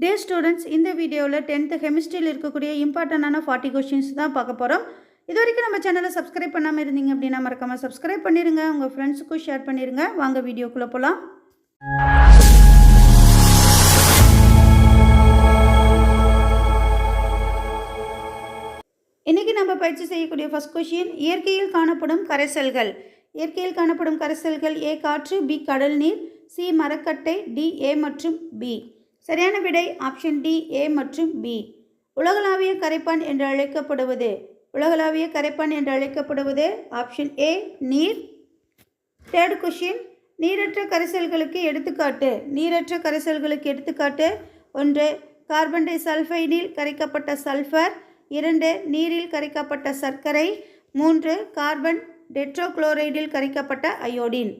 டே students இந்த வீடியோவில் tenth கெமிஸ்ட்ரியில் இருக்கக்கூடிய இம்பார்ட்டண்டான ஃபார்ட்டி கொஷின்ஸ் தான் பார்க்க போகிறோம் இது வரைக்கும் நம்ம சேனலை சப்ஸ்கிரைப் பண்ணாமல் இருந்தீங்க அப்படின்னா மறக்காமல் சப்ஸ்கிரைப் பண்ணிடுங்க உங்கள் ஃப்ரெண்ட்ஸுக்கும் ஷேர் பண்ணிடுங்க வாங்க வீடியோக்குள்ளே போகலாம் இன்றைக்கி நம்ம பயிற்சி செய்யக்கூடிய ஃபர்ஸ்ட் கொஷின் இயற்கையில் காணப்படும் கரைசல்கள். இயற்கையில் காணப்படும் கரைசல்கள் ஏ காற்று பி கடல் நீர் சி மரக்கட்டை டி ஏ மற்றும் பி சரியான விடை ஆப்ஷன் டி ஏ மற்றும் பி உலகளாவிய கரைப்பான் என்று அழைக்கப்படுவது. உலகளாவிய கரைப்பான் என்று அழைக்கப்படுவது ஆப்ஷன் ஏ நீர். தேர்ட் கொஷின் நீரற்ற கரைசல்களுக்கு எடுத்துக்காட்டு. நீரற்ற கரைசல்களுக்கு எடுத்துக்காட்டு. ஒன்று கார்பன் டை சல்ஃபைடில் கரைக்கப்பட்ட சல்ஃபர் இரண்டு நீரில் கரைக்கப்பட்ட சர்க்கரை. மூன்று கார்பன் டெட்ரோக்ளோரைடில் கரைக்கப்பட்ட அயோடின்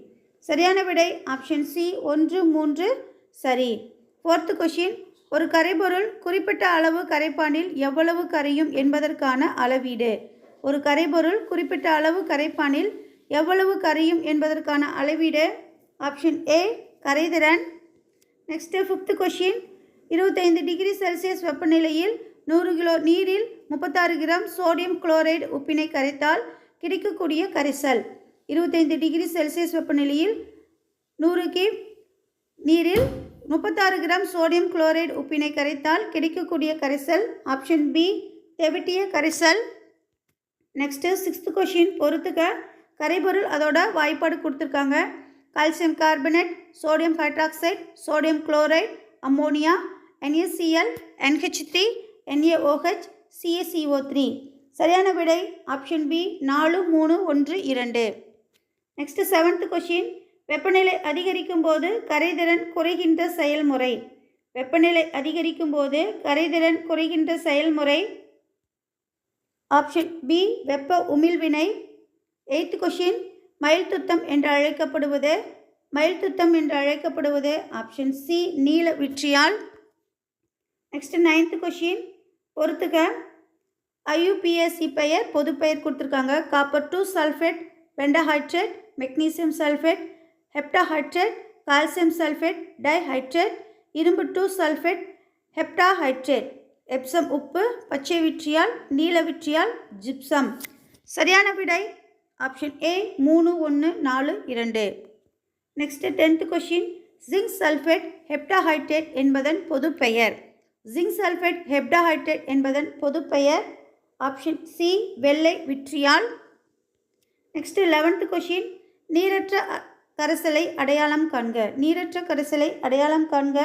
சரியான விடை ஆப்ஷன் சி ஒன்று மூன்று சரி. ஃபோர்த்து கொஷின் ஒரு கரைபொருள் குறிப்பிட்ட அளவு கரைப்பானில் எவ்வளவு கரையும் என்பதற்கான அளவீடு? ஒரு கரைபொருள் குறிப்பிட்ட அளவு கரைப்பானில் எவ்வளவு கரையும் என்பதற்கான அளவீடு? ஆப்ஷன் ஏ கரைதிறன். நெக்ஸ்ட்டு ஃபிஃப்த்து கொஷின் இருபத்தைந்து டிகிரி செல்சியஸ் வெப்பநிலையில் நூறு கிலோ நீரில் முப்பத்தாறு கிராம் சோடியம் குளோரைடு உப்பினை கரைத்தால் கிடைக்கக்கூடிய கரைசல். இருபத்தைந்து டிகிரி செல்சியஸ் வெப்பநிலையில் நூறு கி நீரில் முப்பத்தாறு கிராம் சோடியம் குளோரைடு உப்பினை கரைத்தால் கிடைக்கக்கூடிய கரைசல் ஆப்ஷன் பி தெவிட்டிய கரைசல். நெக்ஸ்ட்டு சிக்ஸ்த்து கொஷின் பொறுத்துக்க கரைபொருள் அதோட வாய்ப்பாடு கொடுத்துருக்காங்க. Calcium carbonate sodium hydroxide sodium chloride ammonia NaCl NH three NaOH CSEO three சரியான விடை ஆப்ஷன் பி நாலு மூணு ஒன்று இரண்டு. நெக்ஸ்ட்டு செவன்த் கொஷின் வெப்பநிலை அதிகரிக்கும் போது கரைதிறன் குறைகின்ற செயல்முறை. வெப்பநிலை அதிகரிக்கும் போது கரைதிறன் குறைகின்ற செயல்முறை. ஆப்ஷன் பி வெப்ப உமிழ்வினை. எய்த் கொஷின் மயில் துத்தம் என்று அழைக்கப்படுவது. மயில் துத்தம் என்று அழைக்கப்படுவது ஆப்ஷன் சி நீல விற்றியால். நெக்ஸ்ட் நைன்த் கொஷின் பொறுத்துக. ஐயூபிஎஸ்சி பெயர் பொது பெயர் கொடுத்துருக்காங்க. Copper two sulphate pentahydrate magnesium sulphate heptahydrate calcium sulphate dihydrate இரும்பு டூ சல்ஃபேட் ஹெப்டாஹைட்ரேட் எப்சம் உப்பு பச்சை விற்றியால் நீல விற்றியால் ஜிப்சம். சரியான விடை? ஆப்ஷன் ஏ மூணு ஒன்று நாலு இரண்டு. Next tenth question zinc sulphate heptahydrate என்பதன் பொது பெயர். ஜிங்க் சல்ஃபேட் ஹெப்டாஹைட்ரேட் என்பதன் பொது பெயர். ஆப்ஷன் சி வெள்ளை விற்றியால். நெக்ஸ்ட்டு லெவன்த் கொஷின் நீரற்ற கரைசலை அடையாளம் காண்க. நீரற்ற கரைசலை அடையாளம் காண்க.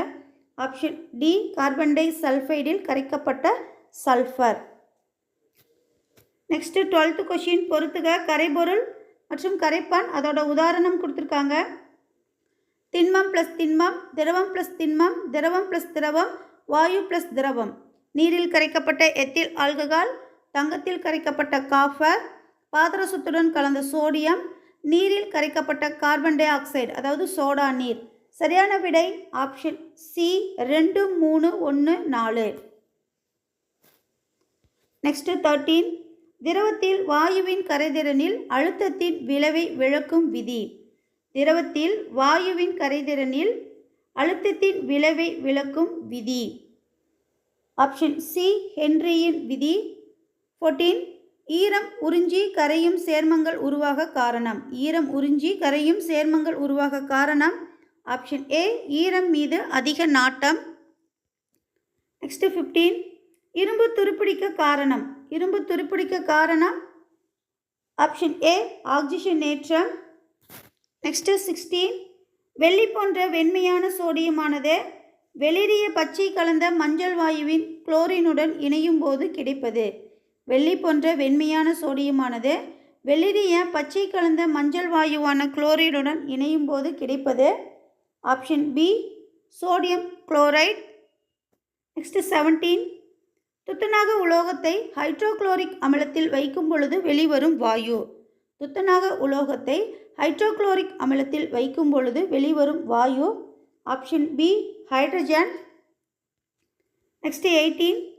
ஆப்ஷன் டி கார்பன் டை சல்ஃபைடில் கரைக்கப்பட்ட சல்ஃபர் நெக்ஸ்ட்டு டுவெல்த்து கொஷின் பொறுத்துக. கரைபொருள் மற்றும் கரைப்பான் அதோட உதாரணம் கொடுத்துருக்காங்க. திண்மம் ப்ளஸ் திண்மம் திரவம் ப்ளஸ் திண்மம் திரவம் ப்ளஸ் திரவம் வாயு ப்ளஸ் திரவம். நீரில் கரைக்கப்பட்ட எத்தில் ஆல்கஹால் தங்கத்தில் கரைக்கப்பட்ட காஃபர் பாதரசத்துடன் கலந்த சோடியம் நீரில் கரைக்கப்பட்ட கார்பன் டை ஆக்சைடு அதாவது சோடா நீர். சரியான விடை? ஆப்ஷன் சி ரெண்டு மூணு ஒன்று நாலு. நெக்ஸ்ட்டு தேர்ட்டீன் திரவத்தில் வாயுவின் கரைதிறனில் அழுத்தத்தின் விளைவை விளக்கும் விதி. திரவத்தில் வாயுவின் கரைதிறனில் அழுத்தத்தின் விளைவை விளக்கும் விதி. ஆப்ஷன் சி ஹென்ரியின் விதி. ஃபோர்டீன் ஈரம் உறிஞ்சி கரையும் சேர்மங்கள் உருவாக காரணம். ஈரம் உறிஞ்சி கரையும் சேர்மங்கள் உருவாக காரணம். ஆப்ஷன் ஏ ஈரம் மீது அதிக நாட்டம். நெக்ஸ்ட் ஃபிஃப்டீன் இரும்பு துருப்பிடிக்க காரணம். இரும்பு துருப்பிடிக்க காரணம். ஆப்ஷன் ஏ ஆக்சிஜனேற்றம் நெக்ஸ்ட்டு சிக்ஸ்டீன் வெள்ளி போன்ற வெண்மையான சோடியமானது வெளிரிய பச்சை கலந்த மஞ்சள் வாயுவின் குளோரினுடன் இணையும் போது கிடைப்பது. வெள்ளி போன்ற வெண்மையான சோடியமானது. வெளிரிய பச்சை கலந்த மஞ்சள் வாயுவான குளோரைடுடன் இணையும் போது கிடைப்பது? Option B sodium chloride. Next seventeen துத்தநாக உலோகத்தை ஹைட்ரோக்ளோரிக் அமிலத்தில் வைக்கும் பொழுது வெளிவரும் வாயு. துத்தநாக உலோகத்தை ஹைட்ரோகுளோரிக் அமிலத்தில் வைக்கும் பொழுது வெளிவரும் வாயு. Option B hydrogen. Next eighteen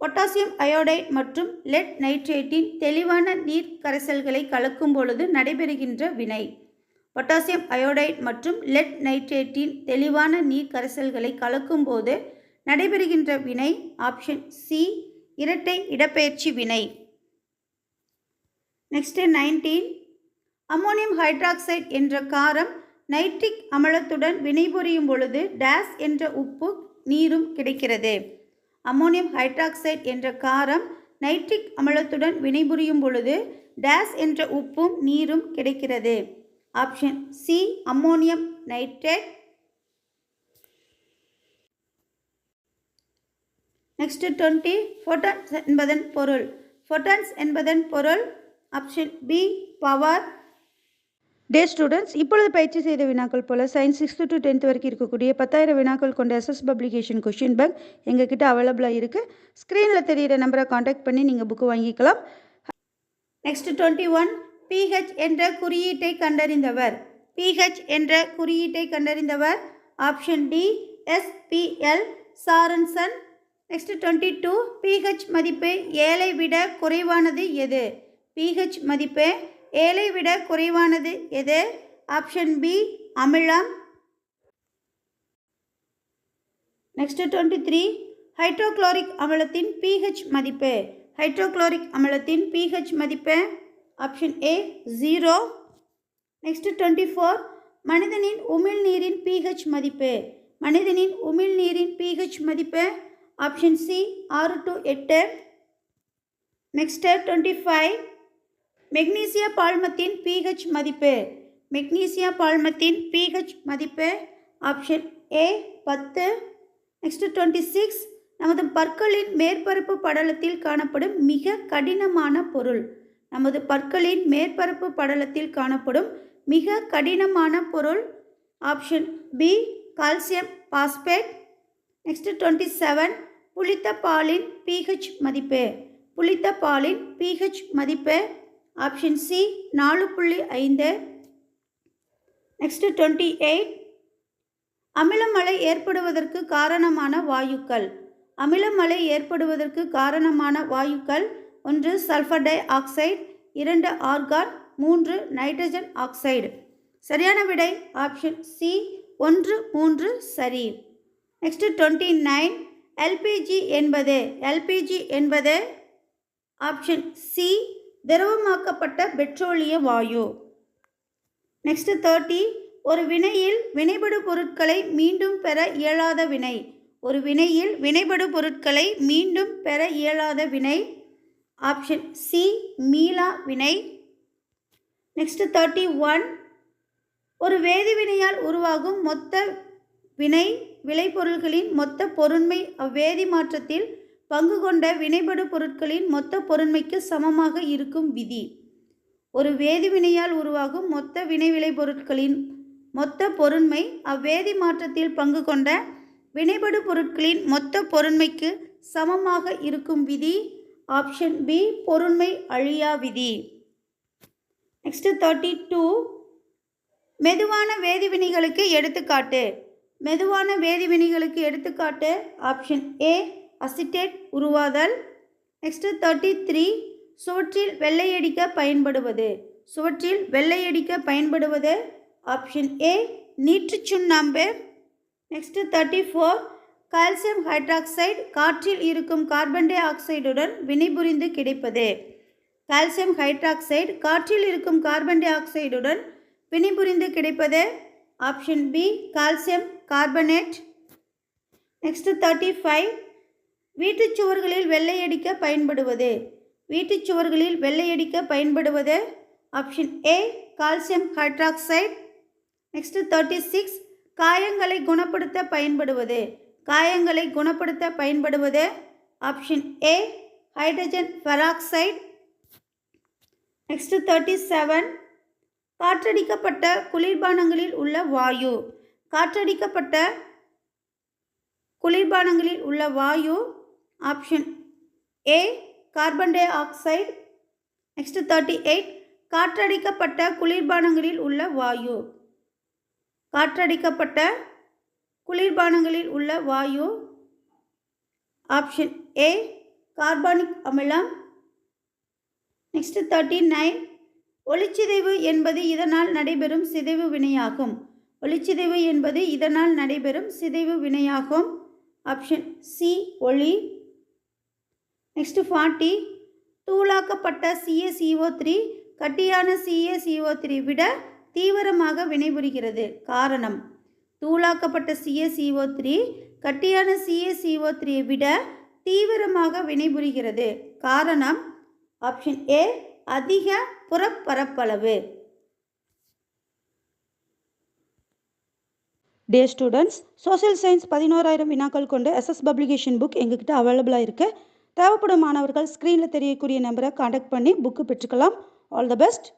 potassium iodide மற்றும் லெட் நைட்ரேட்டின் தெளிவான நீர் கரைசல்களை கலக்கும் பொழுது நடைபெறுகின்ற வினை. பொட்டாசியம் அயோடைட் மற்றும் லெட் நைட்ரேட்டின் தெளிவான நீர் கரைசல்களை கலக்கும் போது நடைபெறுகின்ற வினை ஆப்ஷன் சி இரட்டை இடப்பெயர்ச்சி வினை. Next nineteen. அம்மோனியம் ஹைட்ராக்சைடு என்ற காரம் நைட்ரிக் அமலத்துடன் வினைபுரியும் பொழுது டேஸ் என்ற உப்பு நீரும் கிடைக்கிறது. அம்மோனியம் ஹைட்ராக்சைடு என்ற காரம் நைட்ரிக் அமிலத்துடன் வினைபுரியும் பொழுது டேஸ் என்ற உப்பும் நீரும் கிடைக்கிறது. Option C ammonium nitrate. Next twenty photons என்பதன் பொருள். ஃபோட்டான்ஸ் என்பதன் பொருள் ஆப்ஷன் பி பவர். டே ஸ்டூடெண்ட்ஸ் இப்பொழுது பயிற்சி செய்த வினாக்கள் போல் சயின்ஸ் சிக்ஸ்த்து டு டென்த் வரைக்கும் இருக்கக்கூடிய பத்தாயிரம் வினாக்கள் கொண்ட எஸ்எஸ் பப்ளிகேஷன் கொஷின் பேங்க் எங்ககிட்ட அவைலபிளாக இருக்குது ஸ்க்ரீனில் தெரிகிற நம்பரை காண்டாக்ட் பண்ணி நீங்கள் புக்கு வாங்கிக்கலாம். நெக்ஸ்ட் டுவெண்ட்டி ஒன் பிஹெச் என்ற குறியீட்டை கண்டறிந்தவர். பிஹெச் என்ற குறியீட்டை கண்டறிந்தவர். Option D SPL Sorensen next twenty two pH மதிப்பு ஏழை விட குறைவானது எது? பிஹெச் மதிப்பு ஏழை விட குறைவானது எது? ஆப்ஷன் பி அமிலம். நெக்ஸ்ட் டுவெண்ட்டி த்ரீ ஹைட்ரோக்ளோரிக் அமிலத்தின் பிஹெச் மதிப்பு. ஹைட்ரோக்ளோரிக் அமிலத்தின் பிஹெச் மதிப்பு. Option A zero next twenty four மனிதனின் உமிழ்நீரின் பிஹெச் மதிப்பு. மனிதனின் உமிழ்நீரின் பிஹெச் மதிப்பு. ஆப்ஷன் சி ஆறு டு எட்டு. நெக்ஸ்ட்டு டுவெண்ட்டி ஃபைவ் மெக்னீசியா பால்மத்தின் பிஹெச் மதிப்பு. மெக்னீசியா பால்மத்தின் பிஹெச் மதிப்பு. ஆப்ஷன் ஏ பத்து. நெக்ஸ்ட்டு டுவெண்ட்டி சிக்ஸ் நமது பற்களின் மேற்பரப்பு படலத்தில் காணப்படும் மிக கடினமான பொருள். நமது பற்களின் மேற்பரப்பு படலத்தில் காணப்படும் மிக கடினமான பொருள். Option B calcium phosphate next twenty seven புளித்த பாலின் பிஹெச் மதிப்பு. புளித்த பாலின் பிஹெச் மதிப்பு. ஆப்ஷன் சி நாலு புள்ளி ஐந்து. நெக்ஸ்ட்டு டுவெண்ட்டி எயிட் அமிலமலை ஏற்படுவதற்கு காரணமான வாயுக்கள். அமிலமலை ஏற்படுவதற்கு காரணமான வாயுக்கள் ஒன்று சல்ஃபர் டை ஆக்சைடு இரண்டு ஆர்கான் மூன்று நைட்ரஜன் ஆக்சைடு சரியான விடை ஆப்ஷன் சி ஒன்று மூன்று சரி. நெக்ஸ்ட்டு டுவெண்ட்டி நைன் எல்பிஜி என்பது எல்பிஜி என்பது ஆப்ஷன் சி திரவமாக்கப்பட்ட பெட்ரோலிய வாயு. நெக்ஸ்ட் தேர்ட்டி ஒரு வினையில் வினைபடு பொருட்களை மீண்டும் பெற இயலாத வினை. ஒரு வினையில் வினைபடு பொருட்களை மீண்டும் பெற இயலாத வினை. ஆப்ஷன் சி மீளா வினை. நெக்ஸ்ட் தேர்ட்டி ஒன் ஒரு வேதிவினையால் உருவாகும் மொத்த வினை விளைபொருள்களின் மொத்த பொருண்மை அவ்வேதி மாற்றத்தில் பங்கு கொண்ட வினைபடு பொருட்களின் மொத்த பொருண்மைக்கு சமமாக இருக்கும் விதி. ஒரு வேதிவினையால் உருவாகும் மொத்த வினைவிளை பொருட்களின் மொத்த பொருண்மை அவ்வேதி மாற்றத்தில் பங்கு கொண்ட வினைபடு பொருட்களின் மொத்த பொருண்மைக்கு சமமாக இருக்கும் விதி ஆப்ஷன் பி பொருண்மை அழியா விதி. நெக்ஸ்ட் தேர்ட்டி டூ மெதுவான வேதிவினைகளுக்கு எடுத்துக்காட்டு. மெதுவான வேதிவினைகளுக்கு எடுத்துக்காட்டு ஆப்ஷன் ஏ அசிட்டேட் உருவாதல். நெக்ஸ்ட்டு தேர்ட்டி த்ரீ சுவற்றில் வெள்ளையடிக்க பயன்படுவது. சுவற்றில் வெள்ளையடிக்க பயன்படுவது. ஆப்ஷன் ஏ நீற்று சுண்ணாம்பு. Next thirty four calcium hydroxide காற்றில் இருக்கும் கார்பன் டை ஆக்சைடுடன் வினைபுரிந்து கிடைப்பது. கால்சியம் ஹைட்ராக்சைடு காற்றில் இருக்கும் கார்பன் டை ஆக்சைடுடன் வினைபுரிந்து கிடைப்பது. Option B calcium carbonate. Next thirty five வீட்டுச் சுவர்களில் வெள்ளையடிக்க பயன்படுவது. வீட்டுச் சுவர்களில் வெள்ளையடிக்க பயன்படுவது. Option A calcium hydroxide. Next thirty six காயங்களை குணப்படுத்த பயன்படுவது. காயங்களை குணப்படுத்த பயன்படுவது. Option A hydrogen peroxide. Next thirty seven காற்றடிக்கப்பட்ட குளிர்பானங்களில் உள்ள வாயு. காற்றடிக்கப்பட்ட குளிர்பானங்களில் உள்ள வாயு option A carbon dioxide next thirty eight காற்றடிக்கப்பட்ட குளிர்பானங்களில் உள்ள வாயு. காற்றடிக்கப்பட்ட குளிர்பானங்களில் உள்ள வாயு. ஆப்ஷன் ஏ கார்பானிக் அமிலம். நெக்ஸ்ட் தேர்ட்டி நைன் ஒளிச்சிதைவு என்பது இதனால் நடைபெறும் சிதைவு வினையாகும். ஒளிச்சிதைவு என்பது இதனால் நடைபெறும் சிதைவு வினையாகும். ஆப்ஷன் சி ஒளி. Next forty. தூளாக்கப்பட்ட சிஏசிஓ த்ரீ கட்டியான சிஏசிஓ த்ரீ விட தீவிரமாக வினைபுரிகிறது. காரணம் தூளாக்கப்பட்ட சிஏசிஓ த்ரீ கட்டியான சிஏசிஓ த்ரீ விட தீவிரமாக வினைபுரிகிறது. காரணம் ஆப்ஷன் ஏ அதிக புறப்பரப்பளவு. டே ஸ்டூடெண்ட்ஸ் சோஷியல் சயின்ஸ் பதினோராயிரம் வினாக்கள் கொண்டு எஸ்எஸ் பப்ளிகேஷன் புக் எங்ககிட்ட அவைலபிளாக இருக்குது தேவைப்படும் மாணவர்கள் ஸ்க்ரீனில் தெரியக்கூடிய நம்பரை காண்டாக்ட் பண்ணி புக்கு பெற்றுக்கலாம். All the best